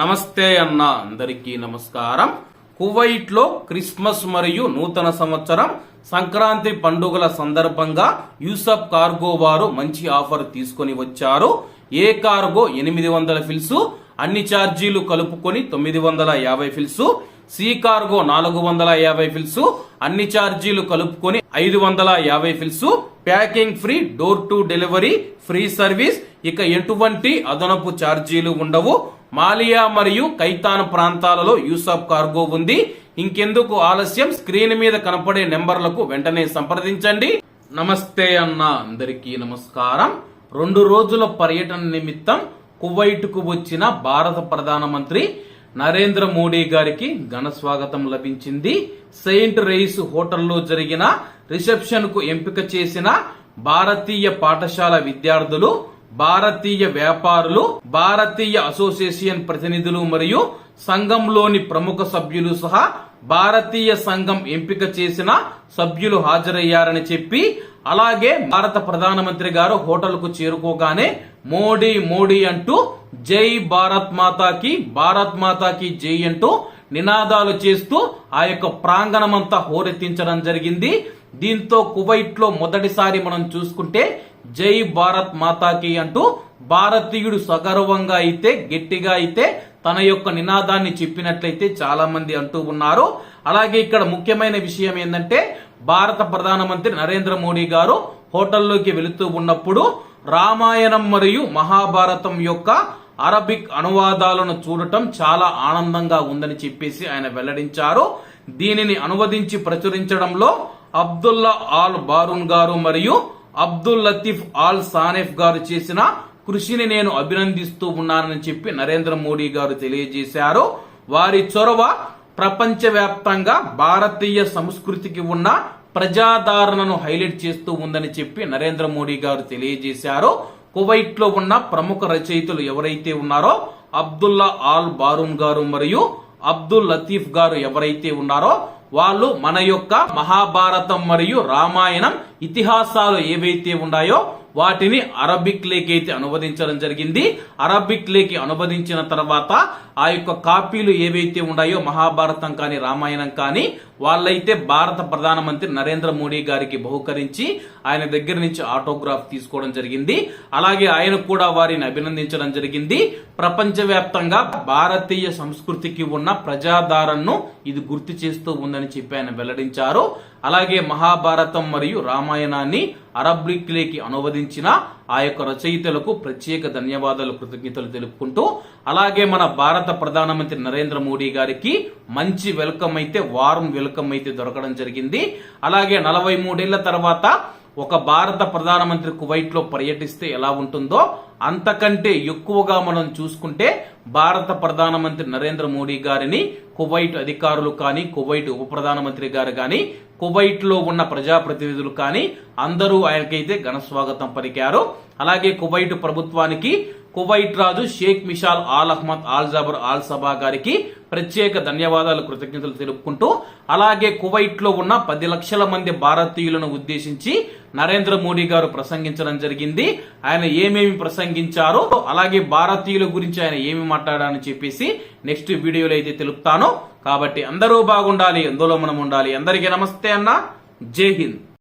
నమస్తే అన్న అందరికీ నమస్కారం. కువైట్లో క్రిస్మస్ మరియు నూతన సంవత్సరం. సంక్రాంతి పండుగల సందర్భంగా యూసఫ్ కార్గో వారు మంచి ఆఫర్ తీసుకొని వచ్చారు. ఏ కార్గో ఎనిమిది వందల ఫిల్స్ అన్ని ఛార్జీలు కలుపుకొని తొమ్మిది వందల యాభై ఫిల్స్. సి కార్గో నాలుగు వందల యాభై ఫిల్స్ అన్ని ఛార్జీలు కలుపుకొని ఐదు వందల యాభై fils packing free door to delivery free service ఇక ఎటువంటి అదనపు ఛార్జీలు ఉండవు. మాలియా మరియు కైతాన్ ప్రాంతాలలో యూసఫ్ కార్గో ఉంది. ఇంకెందుకు ఆలస్యం? స్క్రీన్ మీద కనపడే నెంబర్లకు వెంటనే సంప్రదించండి. నమస్తే అన్న అందరికీ నమస్కారం. రెండు రోజుల పర్యటన నిమిత్తం కువైట్కు వచ్చిన భారత ప్రధానమంత్రి నరేంద్ర మోడీ గారికి ఘన స్వాగతం లభించింది. సెయింట్ రైస్ హోటల్లో జరిగిన రిసెప్షన్కు ఎంపిక చేసిన భారతీయ పాఠశాల విద్యార్థులు భారతీయ వ్యాపారులు భారతీయ అసోసియేషన్ ప్రతినిధులు మరియు సంఘంలోని ప్రముఖ సభ్యులు సహా భారతీయ సంఘం ఎంపిక చేసిన సభ్యులు హాజరయ్యారని చెప్పి అలాగే భారత ప్రధానమంత్రి గారు హోటల్కు చేరుకోగానే మోడీ మోడీ అంటూ జై భారత్ మాతాకి భారత్ మాతాకి జై అంటూ నినాదాలు చేస్తూ ఆ యొక్క ప్రాంగణమంతా హోరెత్తించడం జరిగింది. దీంతో కువైట్లో మొదటిసారి మనం చూసుకుంటే జై భారత్ మాతాకి అంటూ భారతీయుడు సగర్వంగా అయితే గట్టిగా అయితే తన యొక్క నినాదాన్ని చెప్పినట్లయితే చాలా మంది అంటూ ఉన్నారు. అలాగే ఇక్కడ ముఖ్యమైన విషయం ఏంటంటే భారత ప్రధానమంత్రి నరేంద్ర మోడీ గారు హోటల్లోకి వెళుతూ ఉన్నప్పుడు రామాయణం మరియు మహాభారతం యొక్క అరబిక్ అనువాదాలను చూడటం చాలా ఆనందంగా ఉందని చెప్పేసి ఆయన వెల్లడించారు. దీనిని అనువదించి ప్రచురించడంలో అబ్దుల్లా ఆల్ బారూన్ గారు మరియు అబ్దుల్ లతీఫ్ ఆల్ సానెఫ్ గారు చేసిన కృషిని నేను అభినందిస్తూ ఉన్నానని చెప్పి నరేంద్ర మోడీ గారు తెలియజేశారు. వారి చొరవ ప్రపంచవ్యాప్తంగా భారతీయ సంస్కృతికి ఉన్న ప్రజాదరణను హైలైట్ చేస్తూ ఉందని చెప్పి నరేంద్ర మోడీ గారు తెలియజేశారు. కువైట్లో ఉన్న ప్రముఖ రచయితలు ఎవరైతే ఉన్నారో అబ్దుల్లా ఆల్ బారూమ్ గారు మరియు అబ్దుల్ లతీఫ్ గారు ఎవరైతే ఉన్నారో వాళ్ళు మన యొక్క మహాభారతం మరియు రామాయణం ఇతిహాసాలు ఏవైతే ఉన్నాయో వాటిని అరబిక్ లేకి అయితే అనువదించడం జరిగింది. అరబిక్ లేకి అనువదించిన తర్వాత ఆ యొక్క కాపీలు ఏవైతే ఉన్నాయో మహాభారతం కానీ రామాయణం కానీ వాళ్ళైతే భారత ప్రధానమంత్రి నరేంద్ర మోడీ గారికి బహుకరించి ఆయన దగ్గర నుంచి ఆటోగ్రాఫ్ తీసుకోవడం జరిగింది. అలాగే ఆయన కూడా వారిని అభినందించడం జరిగింది. ప్రపంచవ్యాప్తంగా భారతీయ సంస్కృతికి ఉన్న ప్రజాదారణను ఇది గుర్తు చేస్తూ ఉందని చెప్పి ఆయన వెల్లడించారు. అలాగే మహాభారతం మరియు రామాయణాన్ని అరబ్లిక్లేకి అనువదించిన ఆ యొక్క రచయితలకు ప్రత్యేక ధన్యవాదాలు కృతజ్ఞతలు తెలుపుకుంటూ అలాగే మన భారత ప్రధానమంత్రి నరేంద్ర మోడీ గారికి మంచి వెల్కమ్ అయితే వారం వెల్కమ్ అయితే దొరకడం జరిగింది. అలాగే నలభై మూడేళ్ళ తర్వాత ఒక భారత ప్రధానమంత్రి కువైట్లో పర్యటిస్తే ఎలా ఉంటుందో అంతకంటే ఎక్కువగా మనం చూసుకుంటే భారత ప్రధానమంత్రి నరేంద్ర మోడీ గారిని కువైట్ అధికారులు కానీ కువైట్ ఉప ప్రధానమంత్రి గారు కానీ కువైట్లో ఉన్న ప్రజాప్రతినిధులు కానీ అందరూ ఆయనకైతే ఘన స్వాగతం పలికారు. అలాగే కువైట్ ప్రభుత్వానికి కువైట్ రాజు Sheikh Mishal Al Ahmad Al Jaber Al Sabah గారికి ప్రత్యేక ధన్యవాదాలు కృతజ్ఞతలు తెలుపుకుంటూ అలాగే కువైట్లో ఉన్న పది లక్షల మంది భారతీయులను ఉద్దేశించి నరేంద్ర మోడీ గారు ప్రసంగించడం జరిగింది. ఆయన ఏమేమి ప్రసంగించారో అలాగే భారతీయుల గురించి ఆయన ఏమి మాట్లాడారని చెప్పేసి నెక్స్ట్ వీడియోలో అయితే తెలుపుతాను. కాబట్టి అందరూ బాగుండాలి అందులో మనం ఉండాలి. అందరికీ నమస్తే అన్న. జై హింద్.